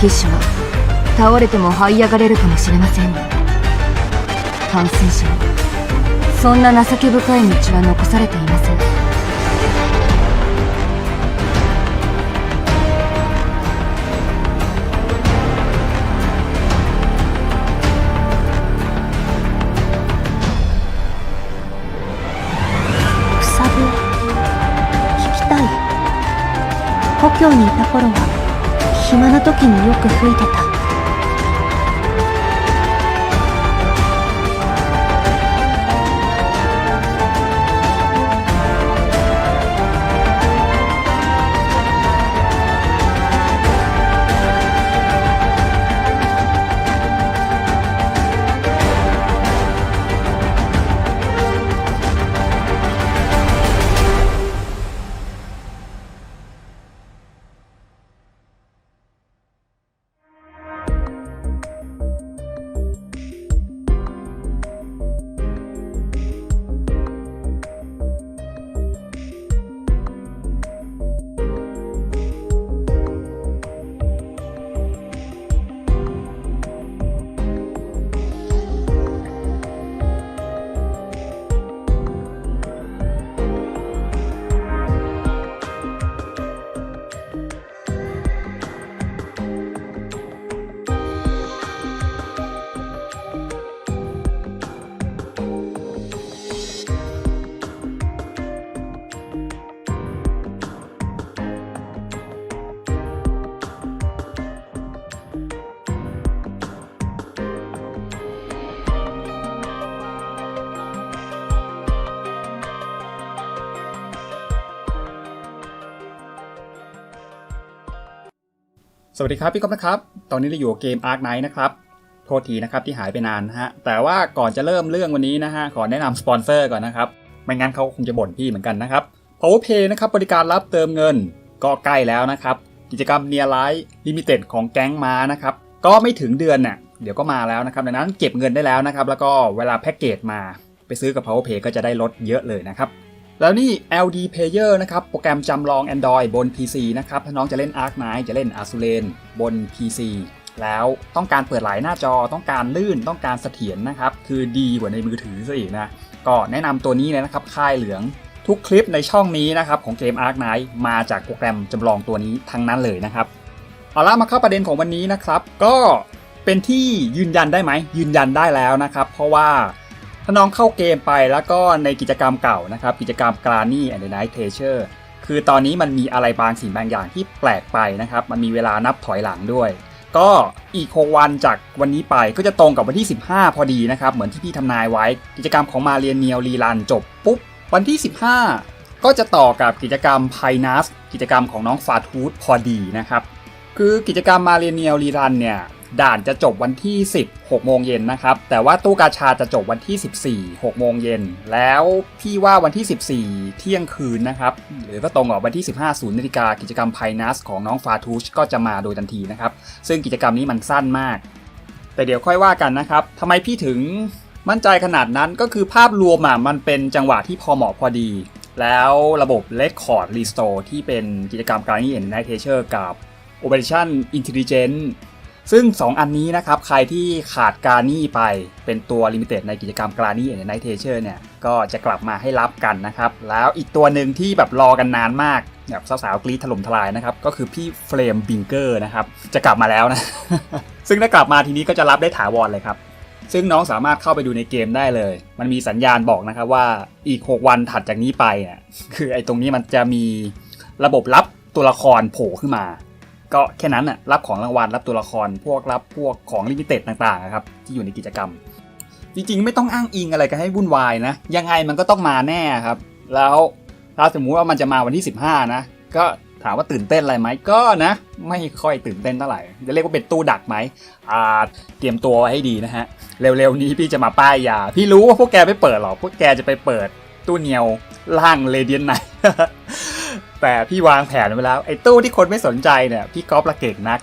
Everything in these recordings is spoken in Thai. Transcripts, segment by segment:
騎士は倒れても這い上がれるかもしれません。が感染者にそんな情け深い道は残されていません。草笛聞きたい。故郷にいた頃は暇な時によく吹いてた「 สวัสดีครับพี่ก๊อฟนะครับ ตอนนี้เราอยู่เกม Ark Knight นะครับ โทษทีนะครับที่หายไปนานนะฮะ แต่ว่าก่อนจะเริ่มเรื่องวันนี้นะฮะ ขอแนะนำสปอนเซอร์ก่อนนะครับ ไม่งั้นเขาคงจะบ่นพี่เหมือนกันนะครับ PowerPay นะครับบริการรับเติมเงินก็ใกล้แล้วนะครับ กิจกรรม Near Light Limited ของแก๊งมานะครับ ก็ไม่ถึงเดือนน่ะ เดี๋ยวก็มาแล้วนะครับ ดังนั้นเก็บเงินได้แล้วนะครับ แล้วก็เวลาแพ็กเกจมา ไปซื้อกับ PowerPay ก็จะได้ลดเยอะเลยนะครับ แล้วนี่ LD Player นะครับ โปรแกรมจำลอง Android บน PC นะครับ ถ้าน้องจะเล่น Ark Knight จะเล่น a z u r e n บน PC แล้วต้องการเปิดหลายหน้าจอต้องการลื่นต้องการเสถียรนะครับ คือดีกว่าในมือถือซะอีกนะ ก็แนะนำตัวนี้เลยนะครับ ค่ายเหลืองทุกคลิปในช่องนี้นะครับของเกม Ark Knight มาจากโปรแกรมจำลองตัวนี้ทั้งนั้นเลยนะครับ เอาละมาเข้าประเด็นของวันนี้นะครับ ก็เป็นที่ยืนยันได้ไหมยืนยันได้แล้วนะครับ เพราะว่า ถ้าน้องเข้าเกมไปแล้วก็ในกิจกรรมเก่านะครับ กิจกรรม g r a n y and the Night Treasure คือตอนนี้มันมีอะไรบางสิ่งบางอย่างที่แปลกไปนะครับ มันมีเวลานับถอยหลังด้วย ก็อีก6วันจากวันนี้ไปก็จะตรงกับวันที่ 15 พอดีนะครับ เหมือนที่พี่ทำนายไว้ กิจกรรมของมาเรียนเนียวรีลันจบปุ๊บ วันที่ 15 ก็จะต่อกับกิจกรรมไพนัสกิจกรรมของน้องฟาทูธพอดีนะครับ คือกิจกรรมมาเรียนเนียวรีรันเนี่ย ด่านจะจบวันที่ 10 6โมงเย็นนะครับ แต่ว่าตู้กาชาจะจบวันที่ 14 6โมงเย็น แล้วพี่ว่าวันที่ 14 เที่ยงคืนนะครับ หรือก็ตรงกับวันที่ 15 0นาฬิกากิจกรรมไพนัสของน้องฟาทูชก็จะมาโดยทันทีนะครับ ซึ่งกิจกรรมนี้มันสั้นมาก แต่เดี๋ยวค่อยว่ากันนะครับทำไมพี่ถึงมั่นใจขนาดนั้นก็คือภาพรวมอะมันเป็นจังหวะที่พอเหมาะพอดี แล้วระบบ Record Restore ที่เป็นกิจกรรม Guardian and Night Treasure กับ Operation Intelligence ซึ่ง 2 อันนี้นะครับ ใครที่ขาดการนี่ไปเป็นตัว Limited ในกิจกรรม g r a n y and Night Treasure เนี่ย ก็จะกลับมาให้รับกันนะครับ แล้วอีกตัวหนึ่งที่แบบรอกันนานมากแบบสาวๆกรีดถล่มทลายนะครับ ก็คือพี่เฟรมบิงเกอร์นะครับ จะกลับมาแล้วนะ ซึ่งถ้ากลับมาทีนี้ก็จะรับได้ถาวรเลยครับ ซึ่งน้องสามารถเข้าไปดูในเกมได้เลย มันมีสัญญาณบอกนะครับว่าอีก 6 วันถัดจากนี้ไปอะคือไอ้ตรงนี้มันจะมีระบบรับตัวละครโผล่ขึ้นมา ก็แค่นั้นน่ะรับของรางวัลรับตัวละคร พวกรับพวกของลิมิเต็ดต่างๆอะครับที่อยู่ในกิจกรรม จริงๆ ไม่ต้องอ้างอิงอะไรกันให้วุ่นวายนะ ยังไงมันก็ต้องมาแน่ครับ แล้วถ้าสมมุติว่ามันจะมาวันที่ 15 นะ ก็ถามว่าตื่นเต้นอะไรไหมก็นะ ไม่ค่อยตื่นเต้นเท่าไหร่จะเรียกว่าเป็นตู้ดักไหมอ่าเตรียมตัวไว้ให้ดีนะฮะเร็วๆนี้พี่จะมาป้ายยา พี่รู้ว่าพวกแกไม่เปิดหรอกพวกแกจะไปเปิดตู้เนียวล่างเรเดียนไหน แต่พี่วางแผนไว้แล้วไอ้ตู้ที่คนไม่สนใจเนี่ยพี่ก๊อฟละเก่งนัก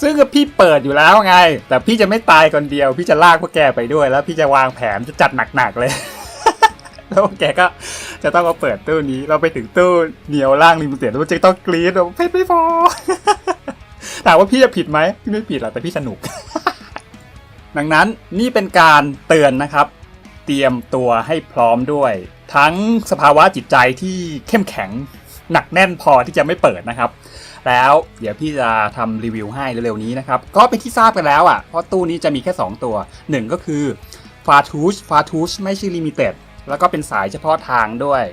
ซึ่งพี่เปิดอยู่แล้วไง แต่พี่จะไม่ตายคนเดียว พี่จะลากพวกแกไปด้วยแล้ว พี่จะวางแผนจะจัดหนักๆเลยแล้วแกก็จะต้องมาเปิดตู้นี้ เราไปถึงตู้เหนียวล่างริมเตียนแล้วจะต้องกรี๊ดแบบเพชรไม่พอแต่ว่าพี่จะผิดไหมพี่ไม่ผิดหรอกแต่พี่สนุก ดังนั้นนี่เป็นการเตือนนะครับ เตรียมตัวให้พร้อมด้วย ทั้งสภาวะจิตใจที่เข้มแข็งหนักแน่นพอที่จะไม่เปิดนะครับ แล้วเดี๋ยวพี่จะทำรีวิวให้เร็วๆนี้นะครับ ก็เป็นที่ทราบกันแล้วอะ เพราะตู้นี้จะมีแค่ 2 ตัว 1 ก็คือฟาทูชฟาทูชไม่ใช่ลิมิเต็ดแล้วก็เป็นสายเฉพาะทางด้วย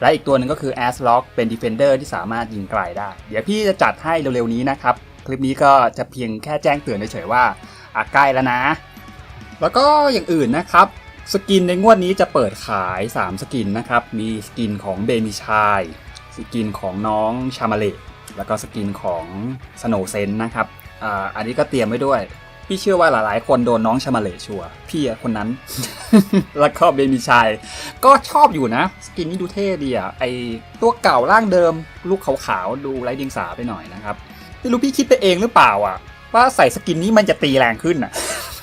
และอีกตัวหนึ่งก็คือ a s l o c k เป็น Defender ที่สามารถยิงไกลได้ เดี๋ยวพี่จะจัดให้เร็วๆนี้นะครับ คลิปนี้ก็จะเพียงแค่แจ้งเตือนเฉยๆว่าอะใกล้แล้วนะ แล้วก็อย่างอื่นนะครับ สกินในงวดนี้จะเปิดขาย 3 สกินนะครับ มีสกินของเบมิชาย สกินของน้องชามาเลแล้วก็สกินของสโนเซนนะครับอ่าอันนี้ก็เตรียมไว้ด้วย พี่เชื่อว่าหลายๆ คนโดนน้องชามาเลชัวร์พี่คนนั้น แล้วก็เบมิชาย ก็ชอบอยู่นะ สกินนี้ดูเท่ดีอะไอตัวเก่าร่างเดิม ลูกขาวๆดูไร้เดียงสาไปหน่อยนะครับไม่รู้พี่คิดไปเองหรือเปล่าอะว่าใส่สกินนี้มันจะตีแรงขึ้นอะ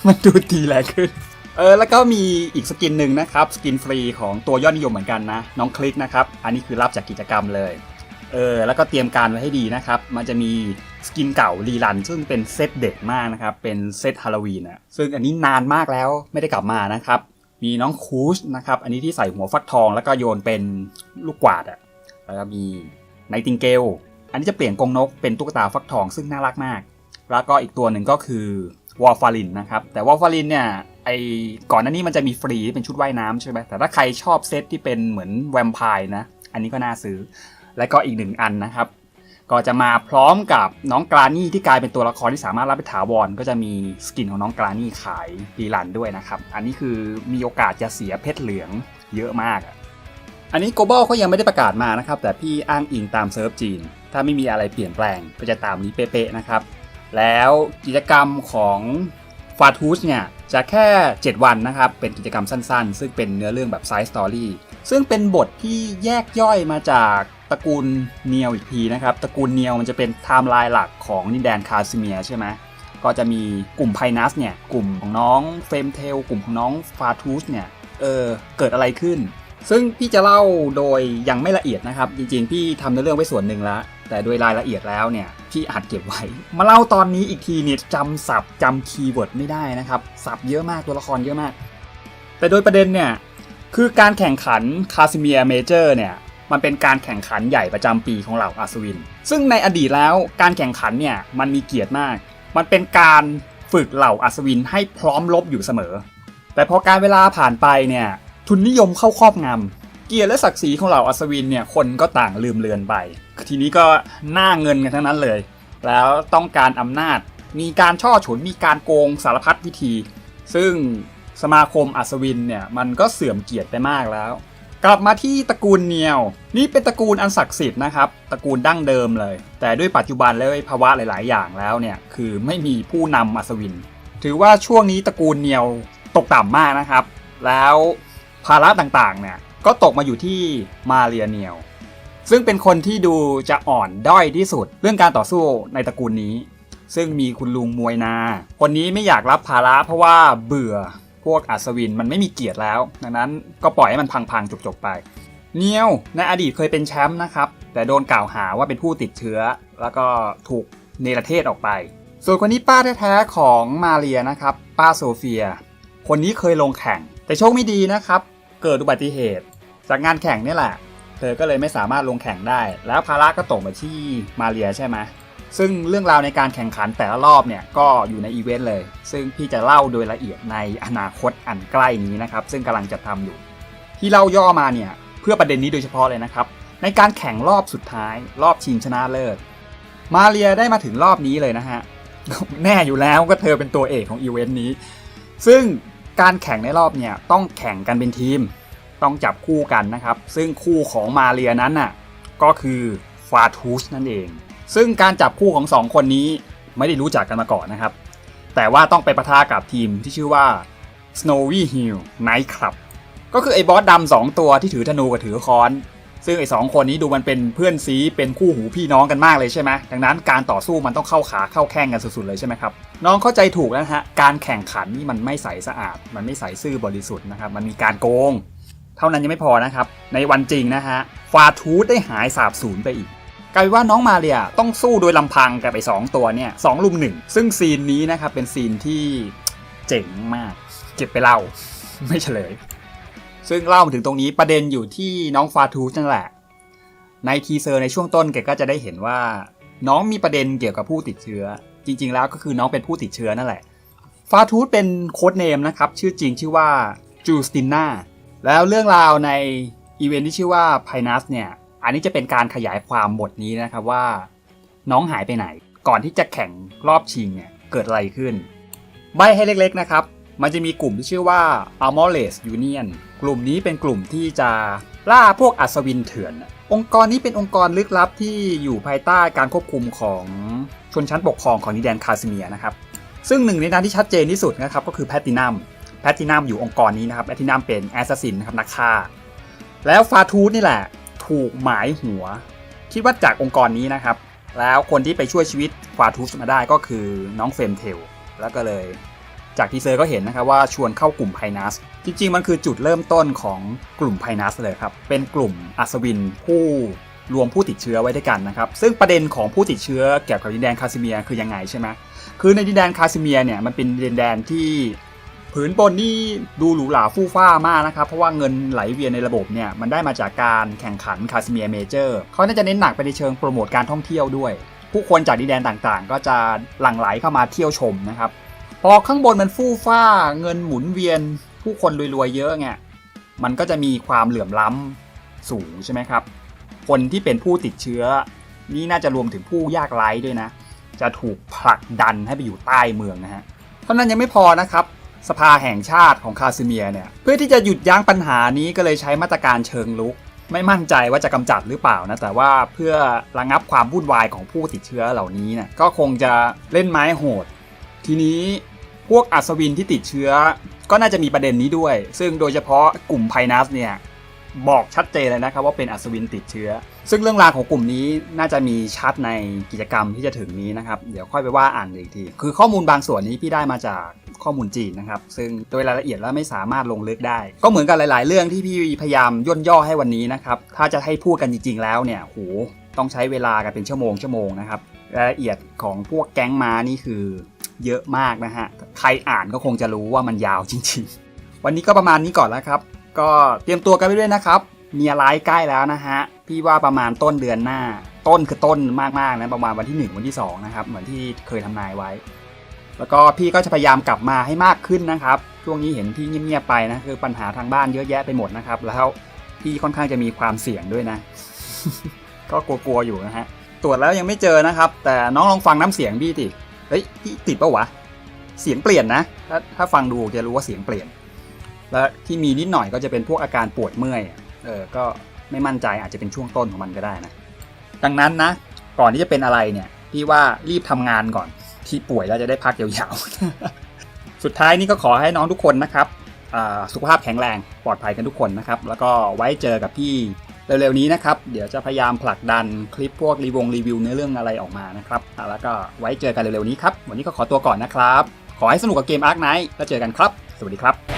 มันดูตีแรงขึ้น เออแล้วก็มีอีกสกินหนึ่งนะครับสกินฟรีของตัวยอดนิยมเหมือนกันนะ น้องคลิกนะครับ อันนี้คือรับจากกิจกรรมเลยเออแล้วก็เตรียมการไว้ให้ดีนะครับ มันจะมีสกินเก่ารีรัน ซึ่งเป็นเซตเด็ดมากนะครับ เป็นเซตฮาโลวีนอะซึ่งอันนี้นานมากแล้วไม่ได้กลับมานะครับ มีน้องคูชนะครับ อันนี้ที่ใส่หัวฟักทองแล้วก็โยนเป็นลูกกวาดอะแล้วก็มีไนติงเกลอันนี้จะเปลี่ยนกงนกเป็นตุ๊กตาฟักทองซึ่งน่ารักมาก แล้วก็อีกตัวหนึ่งก็คือ วอลฟารินนะครับ แต่วอลฟารินเนี่ยไอก่อนหน้านี้มันจะมีฟรีเป็นชุดว่ายน้ำใช่ไหมแต่ถ้าใครชอบเซตที่เป็นเหมือนแวมไพร์นะ อันนี้ก็น่าซื้อ และก็อีกหนึ่งอันนะครับ ก็จะมาพร้อมกับน้องกรานี่ที่กลายเป็นตัวละครที่สามารถรับไปถาวรก็จะมีสกินของน้องกรานี่ขายรีลันด้วยนะครับ อันนี้คือมีโอกาสจะเสียเพชรเหลืองเยอะมาก อันนี้ global เขายังไม่ได้ประกาศมานะครับ แต่พี่อ้างอิงตามเซิร์ฟจีน ถ้าไม่มีอะไรเปลี่ยนแปลงก็จะตามนี้เป๊ะๆนะครับ แล้วกิจกรรมของฟาทูสเนี่ยจะแค่ 7 วันนะครับ เป็นกิจกรรมสั้นๆ ซึ่งเป็นเนื้อเรื่องแบบไซส์สตอรี่ซึ่งเป็นบทที่แยกย่อยมาจากตระกูลเนียวอีกทีนะครับ ตระกูลเนียวมันจะเป็นไทม์ไลน์หลักของนินแดนคาซิเมียใช่ไหมก็จะมีกลุ่มไพนัสเนี่ย กลุ่มของน้องเฟรมเทล กลุ่มของน้องฟาทูสเนี่ย เออ เกิดอะไรขึ้น ซึ่งพี่จะเล่าโดยยังไม่ละเอียดนะครับ จริงๆ พี่ทำเนื้อเรื่องไว้ส่วนหนึ่งแล้ว แต่โดยรายละเอียดแล้วเนี่ยพี่อาจเก็บไว้ มาเล่าตอนนี้อีกทีเนี่ยจำศัพท์จำคีย์เวิร์ดไม่ได้นะครับศัพท์เยอะมากตัวละครเยอะมาก แต่โดยประเด็นเนี่ยคือการแข่งขันคาซิเมียเมเจอร์เนี่ยมันเป็นการแข่งขันใหญ่ประจำปีของเหล่าอัศวิน ซึ่งในอดีตแล้วการแข่งขันเนี่ยมันมีเกียรติมาก มันเป็นการฝึกเหล่าอัศวินให้พร้อมรบอยู่เสมอ แต่พอการเวลาผ่านไปเนี่ยทุนนิยมเข้าครอบงำเกียรติและศักดิ์ศรีของเหล่าอัศวินเนี่ยคนก็ต่างลืมเลือนไป ทีนี้ก็หน้าเงินกันทั้งนั้นเลย แล้วต้องการอำนาจ มีการช่อฉนมีการโกงสารพัดวิธี ซึ่งสมาคมอัศวินเนี่ยมันก็เสื่อมเกียรติไปมากแล้ว กลับมาที่ตระกูลเนียว นี่เป็นตระกูลอันศักดิ์สิทธิ์นะครับตระกูลดั้งเดิมเลย แต่ด้วยปัจจุบันและภาวะหลาย ๆ อย่างแล้วเนี่ยคือไม่มีผู้นำอัศวิน ถือว่าช่วงนี้ตระกูลเนียวตกต่ำมากนะครับ แล้วภาระต่าง ๆ เนี่ยก็ตกมาอยู่ที่มาเรียเนียว ซึ่งเป็นคนที่ดูจะอ่อนด้อยที่สุด เรื่องการต่อสู้ในตระกูลนี้ ซึ่งมีคุณลุงมวยนา คนนี้ไม่อยากรับภาระเพราะว่าเบื่อพวกอัศวินมันไม่มีเกียรติแล้ว ดังนั้นก็ปล่อยให้มันพังๆจบๆไป เนียวในอดีตเคยเป็นแชมป์นะครับ แต่โดนกล่าวหาว่าเป็นผู้ติดเชื้อ แล้วก็ถูกเนรเทศออกไป ส่วนคนนี้ป้าแท้ๆของมาเรียนะครับ ป้าโซเฟีย คนนี้เคยลงแข่ง แต่โชคไม่ดีนะครับ เกิดอุบัติเหตุ จากงานแข่งนี่แหละ เธอก็เลยไม่สามารถลงแข่งได้ แล้วภาระก็ตกมาที่มาเรียใช่ไหมซึ่งเรื่องราวในการแข่งขันแต่ละรอบเนี่ยก็อยู่ในอีเวนต์เลย ซึ่งพี่จะเล่าโดยละเอียดในอนาคตอันใกล้นี้นะครับ ซึ่งกำลังจะทำอยู่ ที่เล่าย่อมาเนี่ยเพื่อประเด็นนี้โดยเฉพาะเลยนะครับ ในการแข่งรอบสุดท้าย รอบชิงชนะเลิศมาเรียได้มาถึงรอบนี้เลยนะฮะแน่อยู่แล้วก็เธอเป็นตัวเอกของอีเวนต์นี้ ซึ่งการแข่งในรอบเนี่ยต้องแข่งกันเป็นทีม ต้องจับคู่กันนะครับ ซึ่งคู่ของมาเรียนั้นน่ะก็คือฟาทูสนั่นเอง ซึ่งการจับคู่ของสองคนนี้ไม่ได้รู้จักกันมาก่อนนะครับ แต่ว่าต้องไปประทะกับทีมที่ชื่อว่า Snowy Hill Night Club ก็คือไอ้บอสดำสองตัวที่ถือธนูกับถือค้อน ซึ่งไอ้สองคนนี้ดูมันเป็นเพื่อนซีเป็นคู่หูพี่น้องกันมากเลยใช่ไหมดังนั้นการต่อสู้มันต้องเข้าขาเข้าแข้งกันสุดๆเลยใช่ไหมครับ น้องเข้าใจถูกแล้วฮะ การแข่งขันนี่มันไม่ใสสะอาด มันไม่ใสซื่อบริสุทธิ์นะครับ มันมีการโกง เท่านั้นยังไม่พอนะครับ ในวันจริงนะฮะฟาทูธได้หายสาบสูญไปอีกกลายเป็นว่าน้องมาเรียต้องสู้โดยลำพังกับไอ้สองตัวเนี่ยสองลุมหนึ่งซึ่งซีนนี้นะครับเป็นซีนที่เจ๋งมาก เก็บไปเล่า ไม่เฉลย ซึ่งเล่ามาถึงตรงนี้ประเด็นอยู่ที่น้องฟาทูสนั่นแหละ ในทีเซอร์ในช่วงต้นแกก็จะได้เห็นว่า น้องมีประเด็นเกี่ยวกับผู้ติดเชื้อ จริง ๆ แล้วก็คือน้องเป็นผู้ติดเชื้อนั่นแหละฟาทูสเป็นโค้ดเนมนะครับชื่อจริงชื่อว่าจูสติน่า แล้วเรื่องราวในอีเวนท์ที่ชื่อว่าไพนัสเนี่ยอันนี้จะเป็นการขยายความบทนี้นะครับว่า น้องหายไปไหน ก่อนที่จะแข่งรอบชิงเนี่ยเกิดอะไรขึ้น ใบให้เล็กๆนะครับ มันจะมีกลุ่มที่ชื่อว่า a r m o r e s Union กลุ่มนี้เป็นกลุ่มที่จะล่าพวกอัศวินเถื่อน องค์กรนี้เป็นองค์กรลึกลับที่อยู่ภายใต้การควบคุมของชนชั้นปกครองของดินแดนคาสเมียนะครับ ซึ่งหนึ่งในนั้นที่ชัดเจนที่สุดนะครับก็คือแพตตินัม พตตินัมอยู่องค์กรนี้นะครับแพตตินัมเป็นแอสซัสซินนะครับนักฆ่า แล้วฟาทูสนี่แหละ ถูกหมายหัว คิดว่าจากองค์กรนี้นะครับ แล้วคนที่ไปช่วยชีวิตฟาทูสมาได้ก็คือน้องเฟมเทลแล้วก็เลยจากทีเซอร์ก็เห็นนะครับว่าชวนเข้ากลุ่มไพนัส จริง ๆ มันคือจุดเริ่มต้นของกลุ่มไพนัสเลยครับ เป็นกลุ่มอัศวินผู้รวมผู้ติดเชื้อไว้ด้วยกันนะครับ ซึ่งประเด็นของผู้ติดเชื้อเกี่ยวกับดินแดนคาซิเมียคือยังไงใช่ไหมคือในดินแดนคาซิเมียเนี่ยมันเป็นดินแดนที่ ผืนบนนี่ดูหรูหราฟู่ฟ้ามากนะครับ เพราะว่าเงินไหลเวียนในระบบเนี่ย มันได้มาจากการแข่งขันคาซิเมียเมเจอร์เขาน่าจะเน้นหนักไปในเชิงโปรโมทการท่องเที่ยวด้วย ผู้คนจากดินแดนต่างๆ ก็จะหลั่งไหลเข้ามาเที่ยวชมนะครับพอข้างบนมันฟู่ฟ้าเงินหมุนเวียน ผู้คนรวยๆเยอะไงมันก็จะมีความเหลื่อมล้ำสูงใช่ไหมครับ คนที่เป็นผู้ติดเชื้อ นี่น่าจะรวมถึงผู้ยากไร้ด้วยนะ จะถูกผลักดันให้ไปอยู่ใต้เมืองนะฮะเท่านั้นยังไม่พอนะครับ สภาแห่งชาติของคาซิเมียเนี่ยเพื่อที่จะหยุดยั้งปัญหานี้ก็เลยใช้มาตรการเชิงลุก ไม่มั่นใจว่าจะกำจัดหรือเปล่านะแต่ว่าเพื่อระงับความวุ่นวายของผู้ติดเชื้อเหล่านี้เนี่ยก็คงจะเล่นไม้โหด ทีนี้พวกอัศวินที่ติดเชื้อ ก็น่าจะมีประเด็นนี้ด้วย ซึ่งโดยเฉพาะกลุ่มไพนัสเนี่ย บอกชัดเจนเลยนะครับว่าเป็นอัศวินติดเชื้อ ซึ่งเรื่องราวของกลุ่มนี้น่าจะมีชัดในกิจกรรมที่จะถึงนี้นะครับ เดี๋ยวค่อยไปว่าอ่านอีกที คือข้อมูลบางส่วนนี้พี่ได้มาจากข้อมูลจีนนะครับ ซึ่งโดยรายละเอียดแล้วไม่สามารถลงลึกได้ ก็เหมือนกับหลาย ๆ เรื่องที่พี่พยายามย่นย่อให้วันนี้นะครับ ถ้าจะให้พูดกันจริง ๆ แล้วเนี่ยโหต้องใช้เวลากันเป็นชั่วโมงชั่วโมงนะครับรายละเอียดของพวกแก๊งม้านี่คือเยอะมากนะฮะ ใครอ่านก็คงจะรู้ว่ามันยาวจริง ๆ วันนี้ก็ประมาณนี้ก่อนแล้วครับ ก็เตรียมตัวกันไปด้วยนะครับ มีอะไรใกล้แล้วนะฮะ พี่ว่าประมาณต้นเดือนหน้า ต้นคือต้นมากๆนะประมาณวันที่ 1 วันที่ 2 นะครับ เหมือนที่เคยทำนายไว้ แล้วก็พี่ก็จะพยายามกลับมาให้มากขึ้นนะครับ ช่วงนี้เห็นพี่เงียบๆไปนะคือปัญหาทางบ้านเยอะแยะไปหมดนะครับ แล้วพี่ค่อนข้างจะมีความเสี่ยงด้วยนะ ก็กลัวๆอยู่นะฮะตรวจแล้วยังไม่เจอนะครับ แต่น้องลองฟังน้ำเสียงพี่ดิเฮ้ยพี่ติดปะวะเสียงเปลี่ยนนะ ถ้าถ้าฟังดูจะรู้ว่าเสียงเปลี่ยน และที่มีนิดหน่อยก็จะเป็นพวกอาการปวดเมื่อยเออก็ไม่มั่นใจอาจจะเป็นช่วงต้นของมันก็ได้นะดังนั้นนะ ก่อนที่จะเป็นอะไรเนี่ยพี่ว่ารีบทำงานก่อนที่ป่วยแล้วจะได้พักยาวๆ สุดท้ายนี่ก็ขอให้น้องทุกคนนะครับสุขภาพแข็งแรงปลอดภัยกันทุกคนนะครับ แล้วก็ไว้เจอกับพี่เร็วๆนี้นะครับ เดี๋ยวจะพยายามผลักดันคลิปพวกรีวงรีวิวเนื้อเรื่องอะไรออกมานะครับ แล้วก็ไว้เจอกันเร็วๆนี้ครับ วันนี้ก็ขอตัวก่อนนะครับ ขอให้สนุกกับเกม Ark Knight แล้วเจอกันครับ สวัสดีครับ